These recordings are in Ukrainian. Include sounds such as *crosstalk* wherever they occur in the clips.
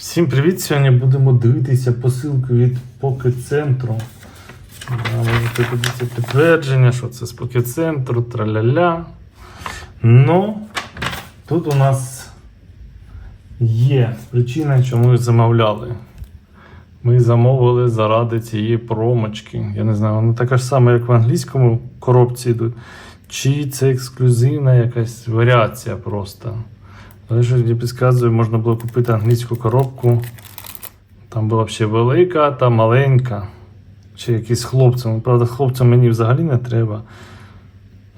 Всім привіт! Сьогодні будемо дивитися посилку від Pocket Центру. Можете подивитися підтвердження, що це з Pocket Центру, траля-ля. Ну, тут у нас є причина, чому замовляли. Ми замовили заради цієї промочки. Я не знаю, вона така ж сама, як в англійському коробці йдуть. Чи це ексклюзивна якась варіація просто. Але що мені підказує, можна було купити англійську коробку. Там була ще велика та маленька. Чи якийсь хлопцем. Ну, Правда, хлопцям мені взагалі не треба.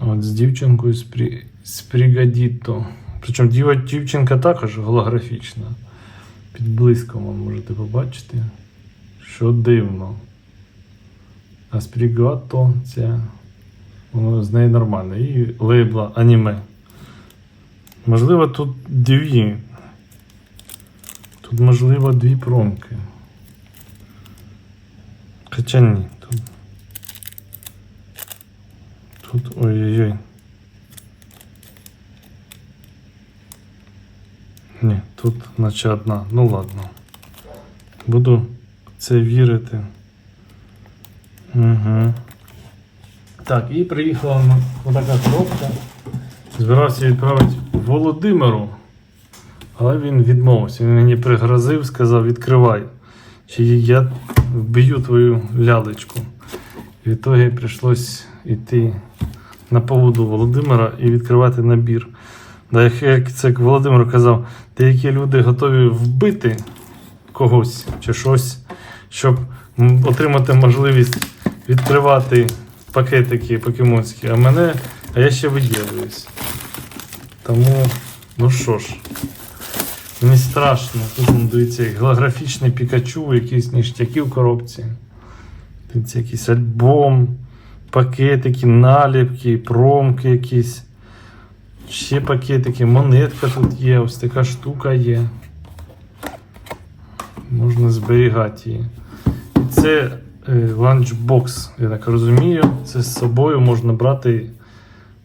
От з дівчинкою з, прі... з Пригадіто. Причому діва- дівчинка також голографічна. Під блиском ви можете побачити. Що дивно. А з Пригато це воно з неї нормально. І лейбла аніме. Можливо, тут дві. Тут, можливо, дві промки. Хоча ні. Тут, тут ой-ой-ой. Ні, тут наче одна. Ну ладно. Буду це вірити. Угу. Так, і приїхала отака коробка. Збирався відправити Володимиру, але він відмовився. Він мені пригрозив, сказав, відкривай. Чи я вб'ю твою лялечку. В ітогі прийшлось йти на поводу Володимира і відкривати набір. Да, як це Володимир казав, деякі люди готові вбити когось чи щось, щоб отримати можливість відкривати пакетики покемонські, а мене, а я ще виділююсь. Тому, ну що ж, мені страшно. Тут ну, дивіться, голографічний Пікачу, якісь ніштяки в коробці. Дивіться, якийсь альбом, пакетики, наліпки, промки якісь. Ще пакетики, монетка тут є, ось така штука є. Можна зберігати її. І це е, ланчбокс, я так розумію. Це з собою можна брати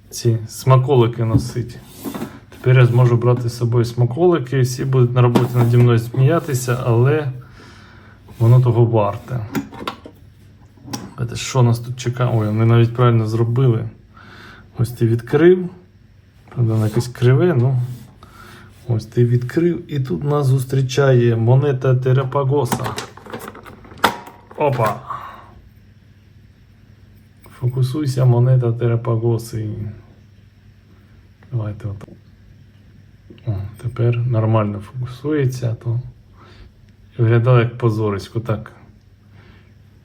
ці смаколики носити. Тепер я зможу брати з собою смаколики, всі будуть на роботі наді мною сміятися, але воно того варте. Що нас тут чекає? Ой, вони навіть правильно зробили. Ось ти відкрив. Правда, воно якесь криве, ну. Ось ти відкрив, і тут нас зустрічає монета Терапагоса. Опа! Фокусуйся, монета Терапагоси. Давайте от. О, тепер нормально фокусується, то виглядає як позорисько, так.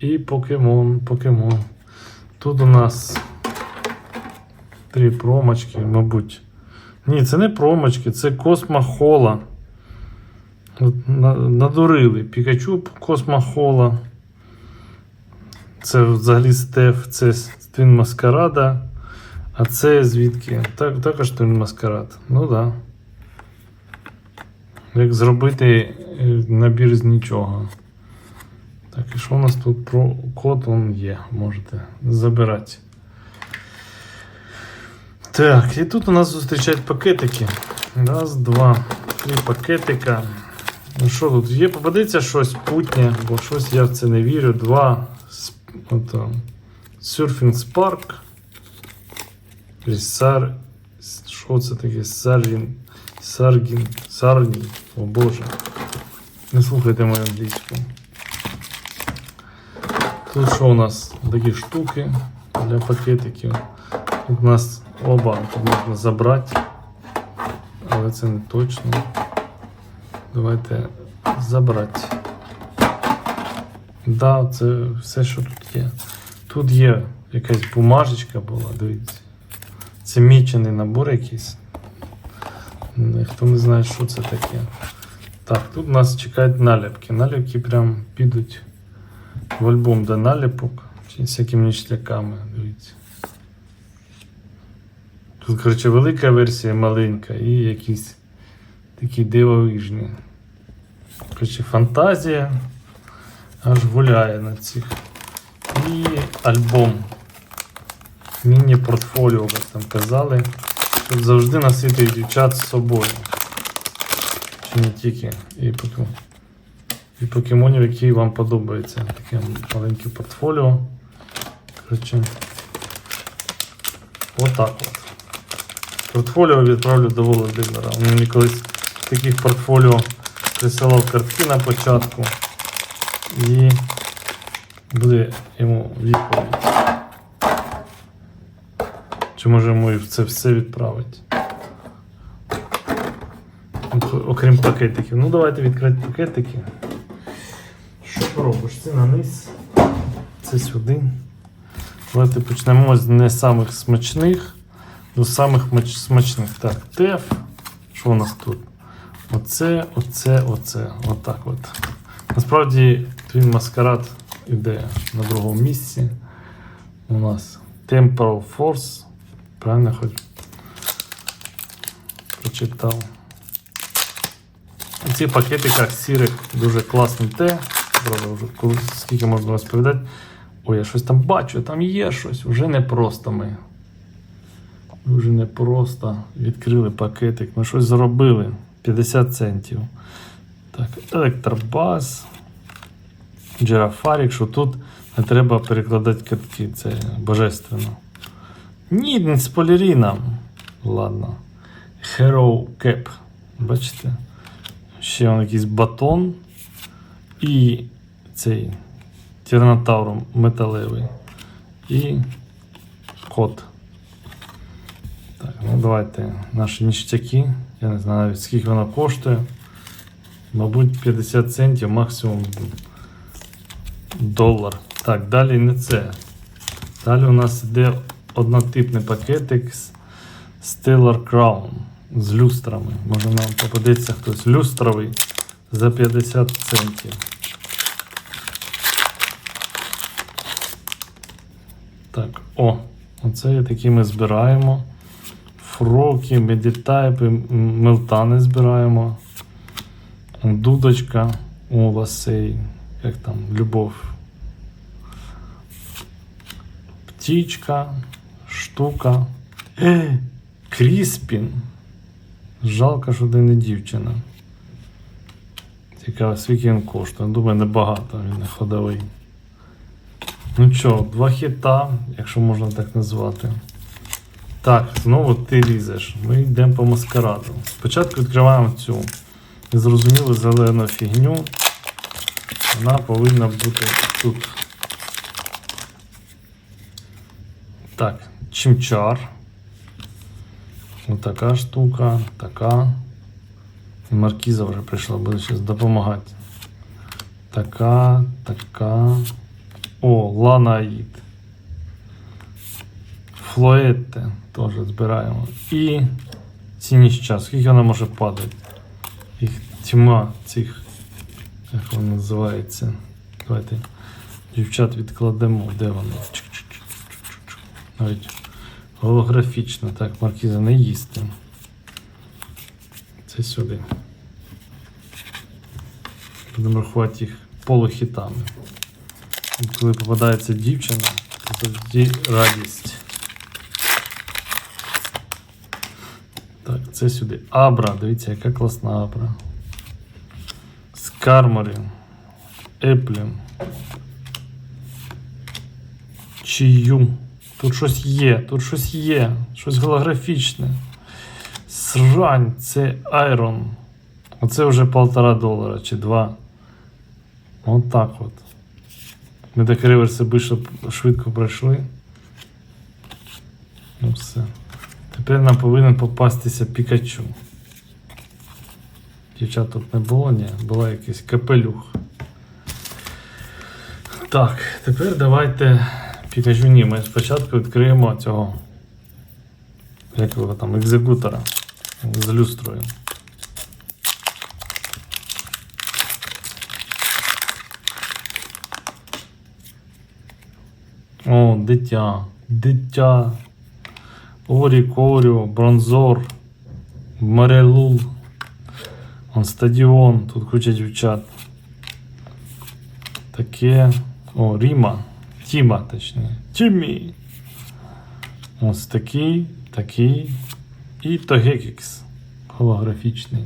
І покемон, покемон. Тут у нас три промочки, мабуть. Ні, це не промочки, це Космохола. Надурили. Пікачу Космохола. Це взагалі Стеф, це Твін Маскарада. А це звідки? Так, також Твін Маскарад. Ну так. Да. Як зробити е, набір з нічого. Так, і що у нас тут про код он є, можете забирати. Так, і тут у нас зустрічають пакетики. Раз, два, три пакетика. Ну що тут? Є, попадеться щось путнє, бо щось я в це не вірю. Два. Ото, Surfing Spark. Сар. Що це таке? Саргін. Саргін. Саргін. О Боже. Не слухайте мою англійську. Тут що у нас? Такі штуки для пакетиків. Тут у нас оба тут можна забрати. Але це не точно. Давайте забрати. Да, це все, що тут є. Тут є якась бумажечка була, дивіться. Це мічений набор якийсь. Ніхто не знає, що це таке. Так, тут нас чекають наліпки. Наліпки прям підуть в альбом до наліпок. Чи всякими ніштяками, дивіться. Тут, коротше, велика версія, маленька і якісь такі дивовижні. Коротше, фантазія аж гуляє на цих. І альбом. Міні-портфоліо, як там казали. Завжди носити дівчат з собою. Чи не тільки. І потім і покемонів, які вам подобаються. Таке маленьке портфоліо. Коротше, отак от. Портфоліо відправлю до Володимира. Він мені колись таких портфоліо присилав картки на початку. І буде йому відповідь. Чи може йому і це все відправити? Окрім пакетиків. Ну давайте відкрити пакетики. Що поробиш? Це на низ, це сюди. Давайте почнемо з не самих смачних до самих смачних. Так, теф. Що у нас тут? Оце, оце, оце. Отак от. Насправді твій маскарад іде на другому місці. У нас Temporal Force. Правильно хоч прочитав. У цих пакетиках сірих дуже класний те. Вже скільки можна розповідати. Ой, я щось там бачу, там є щось. Вже не просто ми. Вже не просто відкрили пакетик. Ми щось зробили. 50 центів. Так, електробас. Джерафарік, що тут не треба перекладати катки. Це божественно. Ні, не спойлері нам. Ладно. Hero Cap. Бачите? Ще он якийсь батон. І цей Тірнотавр металевий. І кот. Так, ну давайте наші ніштяки. Я не знаю навіть скільки воно коштує. Мабуть, 50 центів, максимум долар. Так, далі не це. Далі у нас йде однотипний пакетик з Stellar Crown з люстрами. Може нам попадеться хтось люстровий за 50 центів. Так, о, оце такі ми збираємо. Фроки, медітайпи, мелтани збираємо. Дудочка, о, ласей, як там, любов. Птічка, штука. *clears throat* Кріспін. Жалко, що ти не дівчина. Цікаво, скільки він коштує. Думаю, небагато, він не ходовий. Ну що, два хіта, якщо можна так назвати. Так, знову ти лізеш. Ми йдемо по маскараду. Спочатку відкриваємо цю незрозумілу зелену фігню. Вона повинна бути тут. Так, чимчар. Така штука, така. І маркіза вже прийшла, буде зараз допомагати. Така, така. О, Ланаїд. Флоетте теж збираємо. І цініща. Скільки вона може падати? Їх тьма цих. Як воно називається? Давайте дівчат відкладемо. Де вони? Навіть голографічно. Так, маркіза не їсти. Це сюди. Будемо рахувати їх полухітами. І Коли попадається дівчина, то тоді радість. Так, це сюди. Абра, дивіться, яка класна абра. Скарморі. Еплін. Чию. Тут щось є, тут щось є, щось голографічне. Срань, це Айрон. Оце вже полтора долара чи два. От так от. Ми так реверси більше швидко пройшли. Ну все. Тепер нам повинен попастися Пікачу. Дівчат тут не було, ні, була якийсь капелюх. Так, тепер давайте Пікачу ні. Ми спочатку відкриємо цього. Як його там, екзекутора з люстрою. О, дитя. Дитя. Орі, Корю, Бронзор, Марелул. Он стадіон, тут куча дівчат. Таке. О, Ріма. Тіма, точніше. Тімі. Ось такий, такий. І Тогекікс. Голографічний.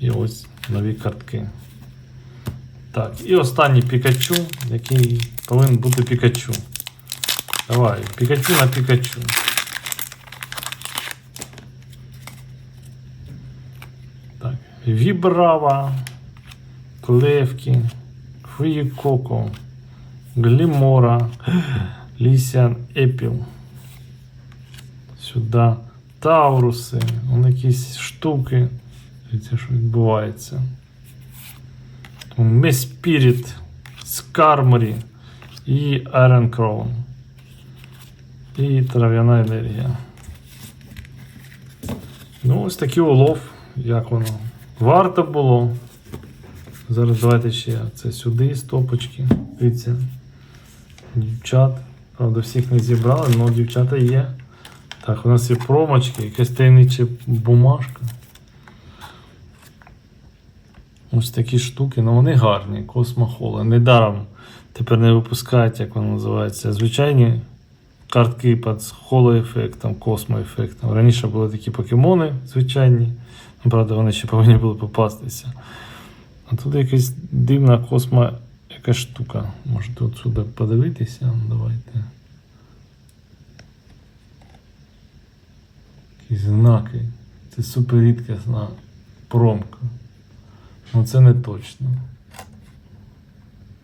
І ось нові картки. Так, і останній Пікачу, який повинен бути Пікачу. Давай, Пікачу на Пікачу. Так, Вібрава, Клевки, Фуїкоко, Глімора, Лісян Епіл. Сюди Тауруси, вон якісь штуки. Дивіться, що відбувається. Меспіріт, Скарморі і Crown. І трав'яна енергія. Ну, ось такий улов, як воно. Варто було. Зараз давайте ще це сюди, стопочки. Дивіться. Дівчат. Правда, всіх не зібрали, але дівчата є. Так, у нас є промочки, якась таємнича бумажка. Ось такі штуки, ну вони гарні, космохоли. Недаром тепер не випускають, як воно називається, звичайні картки під холоефектом, космоефектом. Раніше були такі покемони звичайні, ну, правда, вони ще повинні були попастися. А тут якась дивна космо якась штука. Можете отсюди подивитися. Давайте. Якісь знаки. Це супер рідкісна промка. Ну це не точно.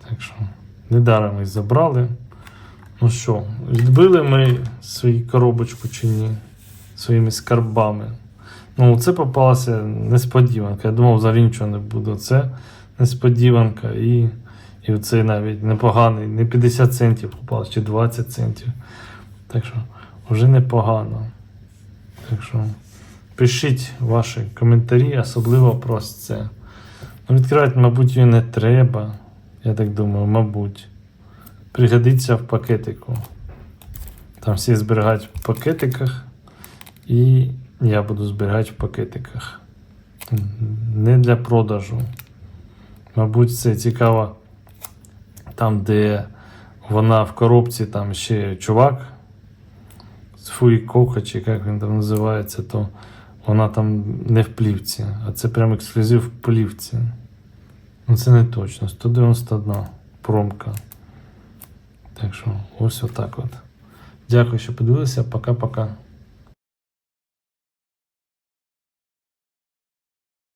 Так що, недаром їх забрали. Ну що, відбили ми свою коробочку чи ні? Своїми скарбами. Ну, це попалася несподіванка. Я думав, взагалі нічого не буде. Це несподіванка. І, і оцей навіть непоганий, не 50 центів попалось, чи 20 центів. Так що, вже непогано. Так що, пишіть ваші коментарі, особливо про це. Ну, відкривати, мабуть, її не треба. Я так думаю, мабуть. Пригодиться в пакетику. Там всі зберігають в пакетиках. І я буду зберігати в пакетиках. Не для продажу. Мабуть, це цікаво. Там, де вона в коробці, там ще чувак. з Фуїкока, чи як він там називається, то вона там не в плівці, а це прям ексклюзив в плівці. Ну це не точно. 191 промка. Так що ось отак от. Дякую, що подивилися. Пока-пока.